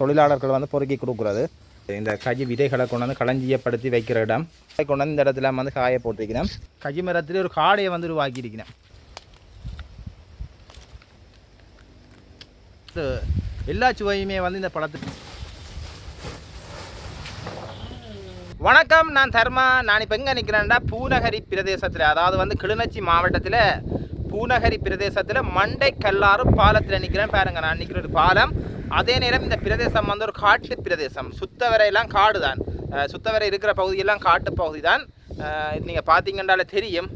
தொழிலாளர்கள் வந்து பொறுக்கி கொடுக்குறது. இந்த கஜி விதைகளை கொண்டு வந்து களஞ்சியப்படுத்தி வைக்கிற இடம். அதை கொண்டு வந்து இந்த இடத்துல வந்து காய போட்டிருக்கிறேன். கஜி மரத்தில் ஒரு காடையை வந்து உருவாக்கியிருக்கிறேன். எல்லா சுவையுமே வந்து இந்த பழத்துக்கு. வணக்கம் நான் தர்மா. நான் இப்போ எங்கே நிற்கிறேன்டா பூநகரி பிரதேசத்தில். அதாவது வந்து கிளிநொச்சி மாவட்டத்தில் பூநகரி பிரதேசத்தில் மண்டை கல்லாறு பாலத்தில் நிற்கிறேன் பாருங்கள் நான் நிற்கிற ஒரு பாலம். அதே நேரம் இந்த பிரதேசம் வந்து ஒரு காட்டு பிரதேசம். சுத்தவரையெல்லாம் காடு தான். சுத்தவரை இருக்கிற பகுதியெல்லாம் காட்டு பகுதி தான். நீங்கள் பார்த்தீங்கன்றாலே தெரியும்.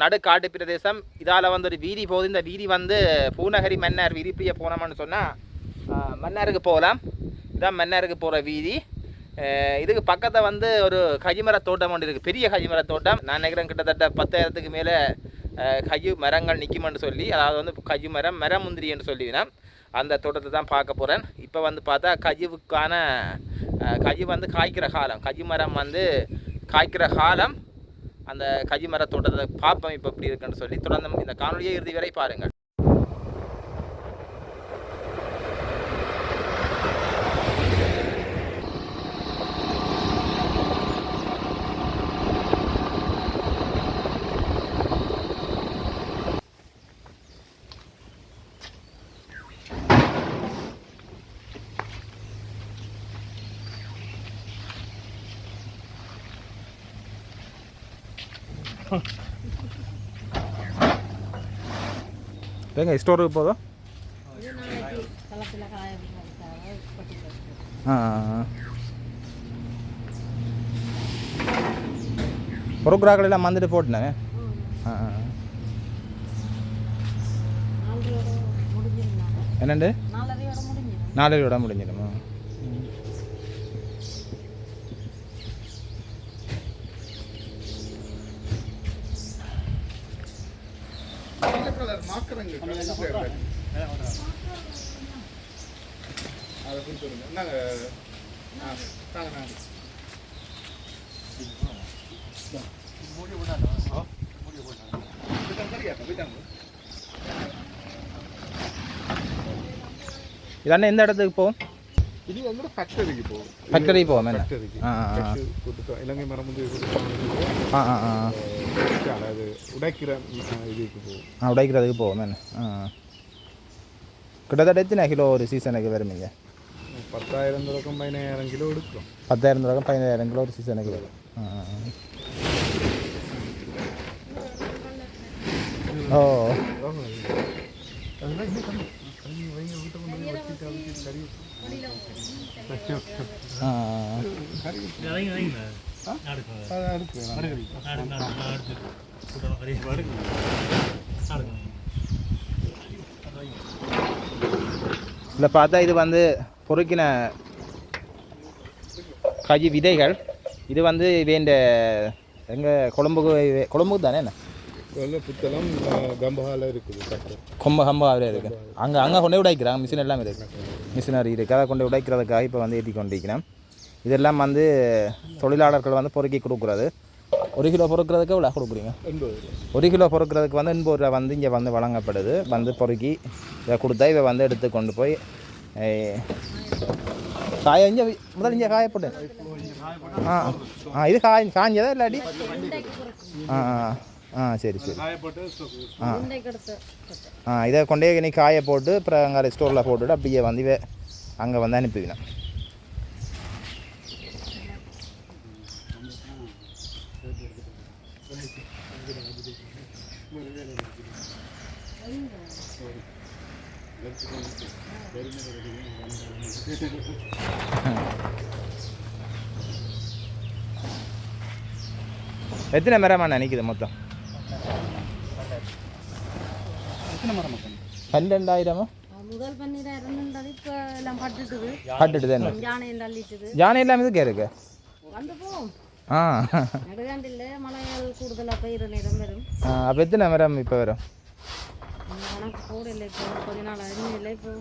நடு காட்டு பிரதேசம். இதால் வந்து ஒரு வீதி போகுது. இந்த வீதி வந்து பூநகரி மன்னார் வீதி இப்படியே போனோம்னு சொன்னால் மன்னாருக்கு போகலாம். இதான் மன்னாருக்கு போகிற வீதி. இதுக்கு பக்கத்தில் வந்து ஒரு கஜிமர தோட்டம் ஒன்று இருக்குது பெரிய கஜிமர தோட்டம். நான் நினைக்கிறேன் கிட்டத்தட்ட பத்தாயிரத்துக்கு மேலே கஜு மரங்கள் நிற்குமென்று சொல்லி அதாவது வந்து கஜு மரம் மரம் என்று சொல்லிவினா அந்த தோட்டத்தை தான் பார்க்க போகிறேன் இப்போ வந்து பார்த்தா கஜிவுக்கான கஜி வந்து காய்க்கிற காலம். கஜி மரம் வந்து காய்க்கிற காலம். அந்த கஜி மர தோட்டத்தை பார்ப்போம். இப்போ எப்படி இருக்குன்னு சொல்லி தொடர்ந்து இந்த காணொலியை இறுதி வரை பாருங்கள். எங்க ஸ்டோருக்கு போதும் இது நாளைக்கு களத்தில் காய வைக்கிறதுக்காக கொட்டி வச்சிருக்கோம். ஆ பொறுக்குறாக்கள் எல்லாம் வந்துட்டு போட்டுனேன் ம். ஆ ஆ. நாலரையோட முடிஞ்சிருந்தாங்க என்னண்டு நாலரையோட முடிஞ்சிடும் நாளையோட முடிஞ்சிடுமா இதென்ன எந்த இடத்துக்கு போகும் இது வந்து ஃபேக்டரிக்கு போகும் ஃபேக்டரி போவோம் என்ன? ஃபேக்டரிக்கு இலங்கை மரம் வந்து ஆ ஆ ஆ. அது உடைக்கிற அஹ், இதுக்கு போகும் ஆ உடைக்கிறதுக்கு போவோம் என்ன ஆ ஆ. கிட்டத்தட்ட எத்தனை கிலோ ஒரு சீசனுக்கு வருவீங்க பத்தாயிரம் தொடக்கம் பதினாயிரம் கிலோ எடுக்கிறோம் பத்தாயிரம் தொடக்கம் பதினாயிரம் கிலோ ஒரு சீசனுக்கு வரும் இதில் பார்த்தா இது வந்து பொறுக்கின கஜி விதைகள். இது வந்து வேண்ட எங்கள் கொழம்புக்கு கொழம்புக்கு தானே என்ன? புத்தளம் கம்பஹால இருக்குது கொம்ப கம்பாவே இருக்குது அங்கே அங்கே கொண்டு உடைக்கிறாங்க மிஷின் எல்லாம் இருக்குது மிஷினரி இருக்குது அதை கொண்டு உடைக்கிறதுக்காக இப்போ வந்து ஏற்றி கொண்டிருக்கிறேன் இதெல்லாம் வந்து தொழிலாளர்கள் வந்து பொறுக்கி கொடுக்குறது. ஒரு கிலோ பொறுக்கிறதுக்கு எவ்வளோ கொடுக்குறீங்க? ஒரு கிலோ பொறுக்கிறதுக்கு வந்து எண்பது ரூபா வந்து இங்கே வந்து வழங்கப்படுது. வந்து பொறுக்கி இதை கொடுத்தா இவை வந்து எடுத்து கொண்டு போய் காய இங்கே முதல்ல இங்கே காயப்பட்டு ஆ ஆ இது காய் காஞ்சதா இல்லாட்டி? ஆ ஆ ஆ சரி சரி. ஆ. ஆ இதை கொண்டே நீ காய போட்டு அப்புறம் அங்கே ஸ்டோரில் போட்டுட்டு அப்படியே வந்து அங்கே வந்து அனுப்பிவினேன் எத்தனை மரமா நினைக்குது மொத்தம் பன்னெண்டாயிரமா அது முதல் பன்னிராயிரம் இருந்தது இப்போ எல்லாம் பட்டுட்டுது. பட்டுட்டு தான் யானையும் தள்ளிட்டுது ஜானை எல்லாம் இதுக்கே இருக்கு? ஆ அப்போ எத்தனை மரம் இப்போ வரும்? கணக்கு கூட இல்லை இப்போ கொஞ்ச நாள் அறிஞர் இல்லை இப்போ.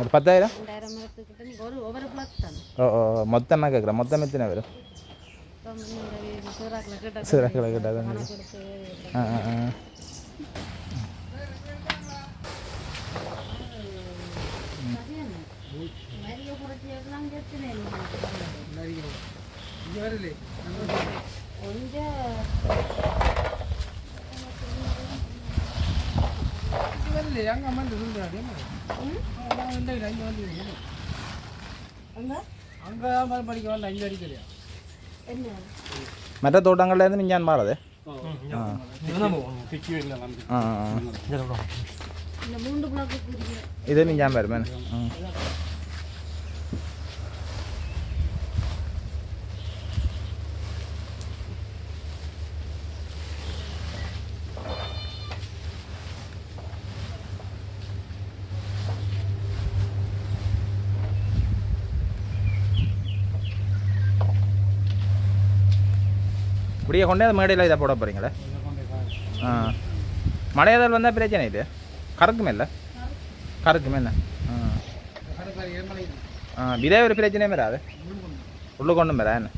ஒரு பத்தாயிரம்? ரெண்டாயிரம் மரத்துக்கிட்ட நீ ஒரு ஒவ்வொரு பிளாக் தானே. ஓ ஓ மொத்தமாக கேட்குறேன் மொத்தம் எத்தனை வரும் சிவராக்கில் கேட்டால் ஆ ஆ ஆ. சரியான நிறைய குறைச்சி எல்லாம் பிரச்சனை இல்லை நரிக்கிறோம் இங்கே வரலே வரலே அங்கே அம்மா இந்த சொல்கிறாடி ம்? அங்கே வந்து அங்க? அங்கே தான் படிக்க வேண்டாம் இங்கே அடிக்கலையா? என்ன? மற்ற தோட்டங்கள்லேருந்து மிஞ்சான் மாறுது? திக்கி இல்லை ஆ ஆ, ஆ. இந்த மூன்று பிளாக்கு கூடிய இது மிஞ்சான் வருமே ம் இப்படியே கொண்டே மேடையில் இதை போட போகிறீங்களே ஆ. மழையதல் வந்தால் பிரச்சனை இது கறக்குமே இல்லை கறக்குமே என்ன ஆ. விதை ஒரு பிரச்சனையும் வராது. உள்ள கொண்டும் வரா என்ன?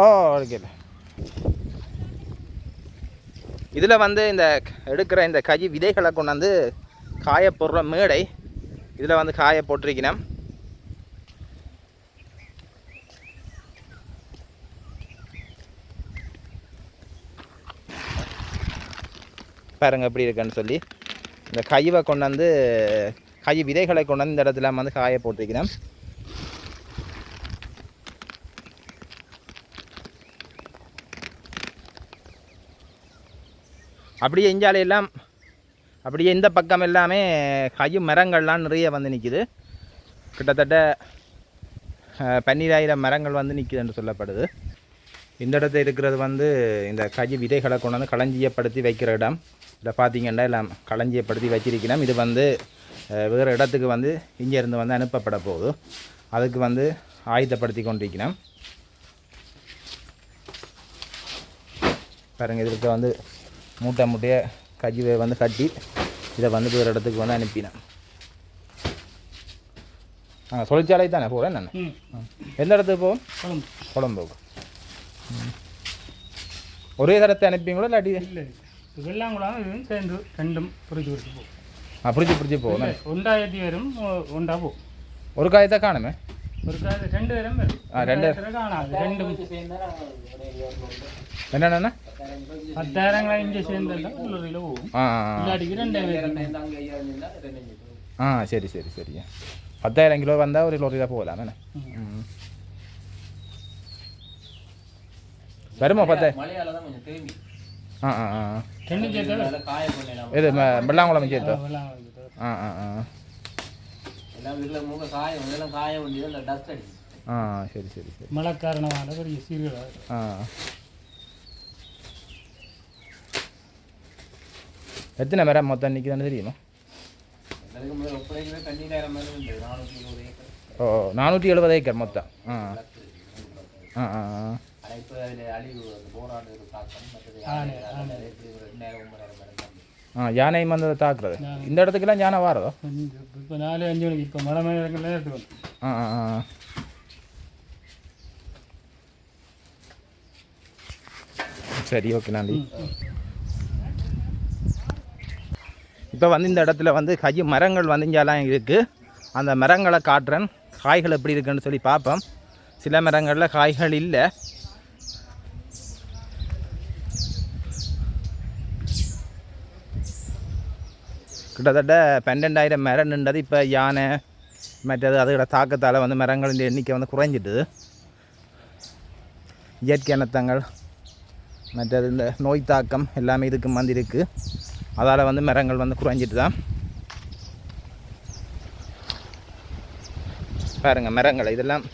ஓ ஓகே இதில் வந்து இந்த எடுக்கிற இந்த கஜி விதைகளை கொண்டாந்து காய போடுற மேடை இதில் வந்து காய போட்டிருக்கிறேன். பாருங்க எப்படி இருக்குன்னு சொல்லி. இந்த கைவை கொண்டாந்து கை விதைகளை கொண்டாந்து இந்த இடத்துல வந்து காய போட்டிருக்கிறேன். அப்படியே இஞ்சாலை எல்லாம் அப்படியே இந்த பக்கம் எல்லாமே கையும் மரங்கள்லாம் நிறைய வந்து நிற்கிது கிட்டத்தட்ட பன்னிராயிரம் மரங்கள் வந்து நிற்குதுன்னு சொல்லப்படுது. இந்த இடத்துல இருக்கிறது வந்து இந்த கஜி விதைகளை கொண்டு வந்து களஞ்சியப்படுத்தி வைக்கிற இடம். இதை பார்த்தீங்கன்னா எல்லாம் களஞ்சியப்படுத்தி வச்சிருக்கணும் இது வந்து வேறு இடத்துக்கு வந்து இங்கேருந்து வந்து அனுப்பப்பட போகுது. அதுக்கு வந்து ஆயுதப்படுத்தி கொண்டிருக்கிறோம். பாருங்க இதுக்கு வந்து மூட்டை மூட்டையை கஜிவை வந்து கட்டி இதை வந்து வேறு இடத்துக்கு வந்து அனுப்பினேன். ஆ தொழிற்சாலை தானே போகிறேன் நான் எந்த இடத்துக்கு போகும் குழம்பு. கொழம்புக்கு. ம். ஒரே தரத்தை அனுப்பிங்களோ இல்லாட்டி? இல்லை வெள்ளாங்குளம் இதுவும் சேர்ந்து ரெண்டும் புரிஞ்சு கொடுத்து போகும். ஆ பிடிச்சி பிடிச்சி போகும் ஒன்றாயிரத்தி வரும் ஒன்றா போகும். ஒரு காயத்தை காணுமே? ஒரு காது ரெண்டு வரும் ஆ, ரெண்டு. ரெண்டும் என்னென்ன பத்தாயிரங்களா இங்கே சேர்ந்தா உள்ளூரில் போகும். இல்லாட்டிக்கு ரெண்டாயிரம் ஆ சரி சரி சரிங்க பத்தாயிரம் கிலோ வந்தால் ஒரு லோரியில் போகலாம் என்ன ம். வருமா பத்தாயிரம் மலையால தான் கொஞ்சம் திரும்பி ஆ ஆ ஆ இது வெள்ளாங்குளம் சேர்த்தோ ஆ ஆ ஆ ஆ சரி சரி சரி மழை காரணமான சீர்கேடாக ஆ எத்தனை மரம் மொத்தம் தெரியுமா? நானூற்றி இருபது ஏக்கர். ஓ நானூற்றி எழுபது ஏக்கர் மொத்தம். ஆ. ஆ ஆ ஆ. யானை, தான். வந்து தாக்குறது. இந்த இடத்துக்குலாம் யானை வாரதோ? இப்போ நாலு அஞ்சு மணிக்கு இப்போ மழை மேலங்கள்லாம் எடுத்துக்கணும். ஆ ஆ ஆ. சரி ஓகே நன்றி. இப்போ வந்து இந்த இடத்துல வந்து கை மரங்கள் வந்து இங்கெல்லாம் இருக்குது அந்த மரங்களை காட்டுறேன். காய்கள் எப்படி இருக்குன்னு சொல்லி பார்ப்போம். சில மரங்களில் காய்கள் இல்லை. கிட்டத்தட்ட பன்னெண்டாயிரம் மரம் நின்றது இப்போ யானை மற்றது அதோட தாக்கத்தால் வந்து மரங்களின் எண்ணிக்கை வந்து குறைஞ்சிட்டுது இயற்கை அனர்த்தங்கள் மற்றது இந்த நோய் தாக்கம் எல்லாமே இதுக்கு வந்திருக்கு அதால் வந்து மரங்கள் வந்து குறைஞ்சிட்டு தான் பாருங்கள் மரங்கள் இதெல்லாம்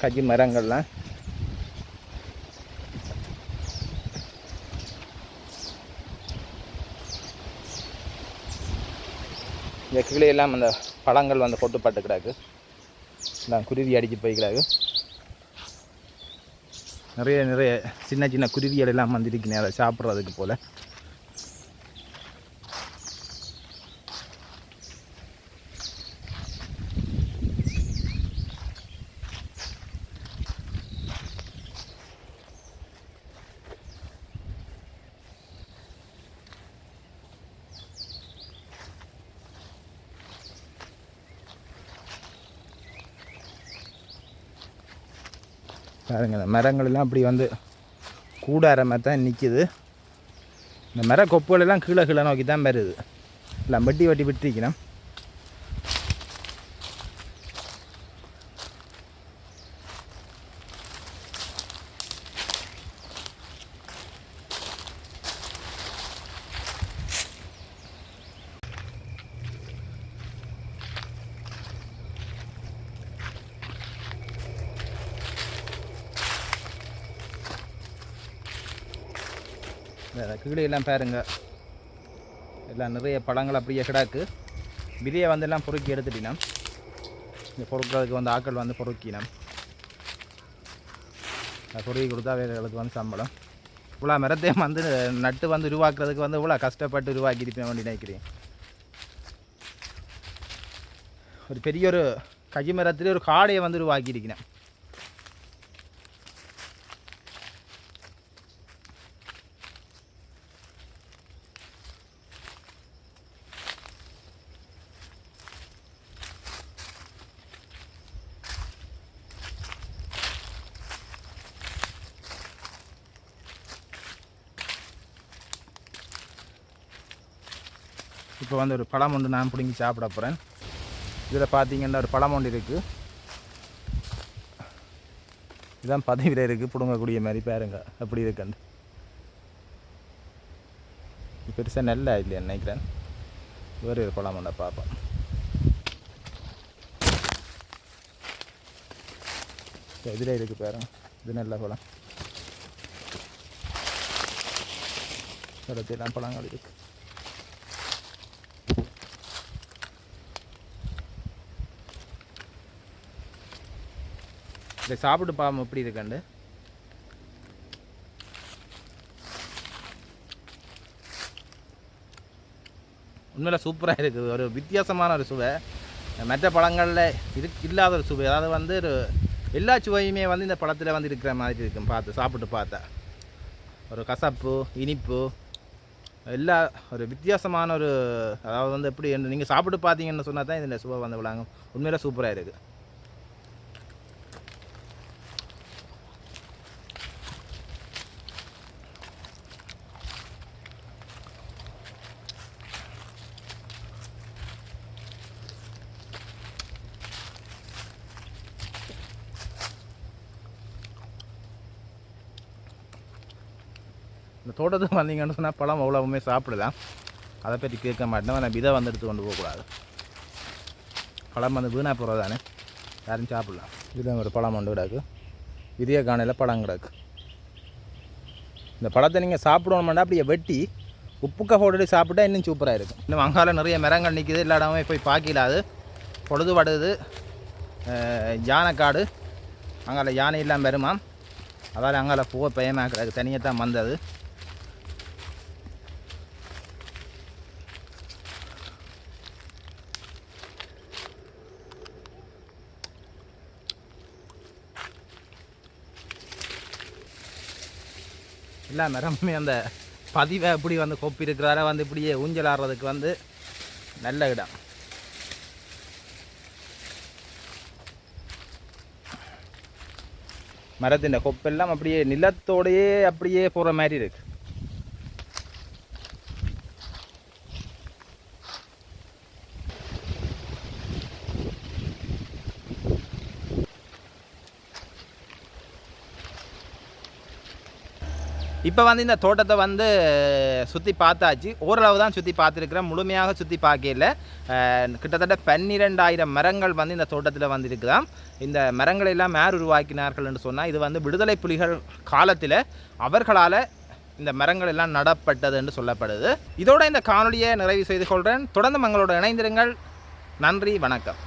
கஜி மரங்கள்லாம். இந்த கீழே எல்லாம் அந்த பழங்கள் வந்து கொட்டுப்பட்டு கிடக்கு எல்லாம் குருவி அடிச்சு போய்க்கிறாங்க நிறைய நிறைய சின்ன சின்ன குருவிகள் எல்லாம் வந்துருக்குனே அதை சாப்பிட்றதுக்கு போல். பாருங்க இந்த மரங்கள்லாம் அப்படி வந்து கூடார மாதிரி தான் நிற்கிது இந்த மர கொப்புகளெல்லாம் கீழே கீழே நோக்கி தான் வருது. எல்லாம் வட்டி வட்டி விட்டுருக்கணும் வேறு கீழே எல்லாம் பாருங்க. எல்லாம் நிறைய பழங்கள் அப்படியே கிடாக்கு. விதையை வந்து எல்லாம் பொறுக்கி எடுத்துட்டினோம். இந்த பொருட்களுக்கு வந்து ஆக்கள் வந்து பொறுக்கினோம். பொறுக்கி கொடுத்தா வேறுகளுக்கு வந்து சம்பளம். இவ்வளோ மரத்தையும் வந்து நட்டு வந்து உருவாக்குறதுக்கு வந்து இவ்வளோ கஷ்டப்பட்டு உருவாக்கி இருப்பேன் வேண்டி நினைக்கிறேன். ஒரு பெரிய ஒரு கஜி மரத்துல ஒரு காடையை வந்து உருவாக்கி இருக்கிறேன் இப்போ வந்து ஒரு பழம் ஒன்று நான் பிடுங்கி சாப்பிட போகிறேன் இதில் பார்த்தீங்கன்னா ஒரு பழம் ஒன்று இருக்குது இதுதான் பதவியில் இருக்குது பிடுங்கக்கூடிய மாதிரி பாருங்க அப்படி இருக்குன்னு. பெருசாக நல்ல இல்லையா நினைக்கிறேன். வேறு ஒரு பழம் ஒன்றை பார்ப்போம். இதில் இருக்குது பாருங்க இது நல்ல பழம். இடத்தையெல்லாம் பழங்கள் இருக்குது இதை சாப்பிட்டு பாவம் எப்படி இருக்காண்டு உண்மையில் சூப்பராக இருக்குது ஒரு வித்தியாசமான ஒரு சுவை. மற்ற பழங்களில் இரு இல்லாத ஒரு சுவை. அதாவது வந்து ஒரு எல்லா சுவையுமே வந்து இந்த பழத்தில் வந்து இருக்கிற மாதிரி இருக்கும் பார்த்து சாப்பிட்டு பார்த்தா. ஒரு கசப்பு இனிப்பு எல்லா ஒரு வித்தியாசமான ஒரு அதாவது வந்து எப்படி நீங்கள் சாப்பிட்டு பார்த்தீங்கன்னு சொன்னால் தான் இதில் சுவை வந்து விளாங்க உண்மையில் சூப்பராக இருக்குது தோட்டத்துக்கு வந்தீங்கன்னு சொன்னால் பழம் அவ்வளவுமே சாப்பிடலாம். அதை பற்றி கேட்க மாட்டேன். நான் விதை வந்து எடுத்து கொண்டு போகக்கூடாது பழம் வந்து வீணாக போகிறது தானே யாரும் சாப்பிடலாம். இதுதான் ஒரு பழம் ஒன்று கிடக்கு. இதே காணையில் பழம் கிடக்கு. இந்த பழத்தை நீங்கள் சாப்பிடணுமெண்டா அப்படியே வெட்டி உப்புக்க போட்டு சாப்பிட்டா இன்னும் சூப்பராக இருக்கும். இன்னும் அங்கால நிறைய மரங்கள் நிற்கிது எல்லா இடமே போய் பார்க்கலாது பொழுது படுது யானைக்காடு. அங்கால யானை இல்லாமல் வருமாம். அதால் அங்கால போக பயமாக கிடக்கு. தனியாக தான் வந்தது. எல்லா மரமுமே அந்த பதிவை எப்படி வந்து கொப்பி இருக்கிறார வந்து இப்படியே ஊஞ்சல் ஆடுறதுக்கு வந்து நல்ல இடம். மரத்தின் கொப்பெல்லாம் அப்படியே நிலத்தோடையே அப்படியே போகிற மாதிரி இருக்குது இப்போ வந்து இந்த தோட்டத்தை வந்து சுற்றி பார்த்தாச்சு. ஓரளவு தான் சுற்றி பார்த்துருக்குறேன் முழுமையாக சுற்றி பார்க்கல கிட்டத்தட்ட பன்னிரெண்டாயிரம் மரங்கள் வந்து இந்த தோட்டத்தில் வந்திருக்குதான் இந்த மரங்களை எல்லாம் யார் உருவாக்கினார்கள் என்று சொன்னால் இது வந்து விடுதலை புலிகள் காலத்தில் அவர்களால் இந்த மரங்கள் எல்லாம் நடப்பட்டது என்று சொல்லப்படுது. இதோட இந்த காணொலியை நிறைவு செய்து கொள்கிறேன் தொடர்ந்து மங்களோட இணைந்திருங்கள். நன்றி வணக்கம்.